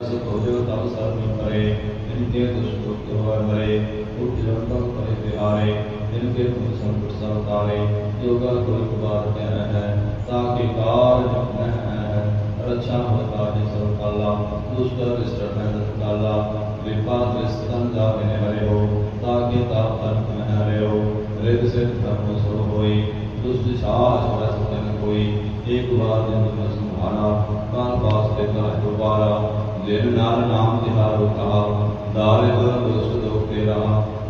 سوجو تم ایک بار جن میں سنبھانا کان پاس دیتا ہے دوبارہ دل نال نام تہارو کہا دار در دوست دو تیرا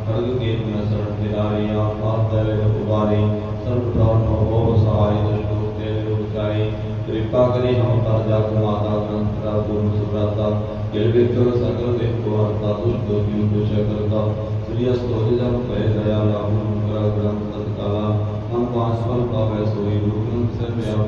کرد کے نصر تیراری آفات دل غباری سرب دار نوبو سہاری دشتو تیرے اٹھائی کرپا کری ہم پر جا کو آتا گرنتھ کا گرم سبراتا گل بکر سکر دیکھ کو آتا دشتو کیوں کو شکرتا سریہ سوجے جب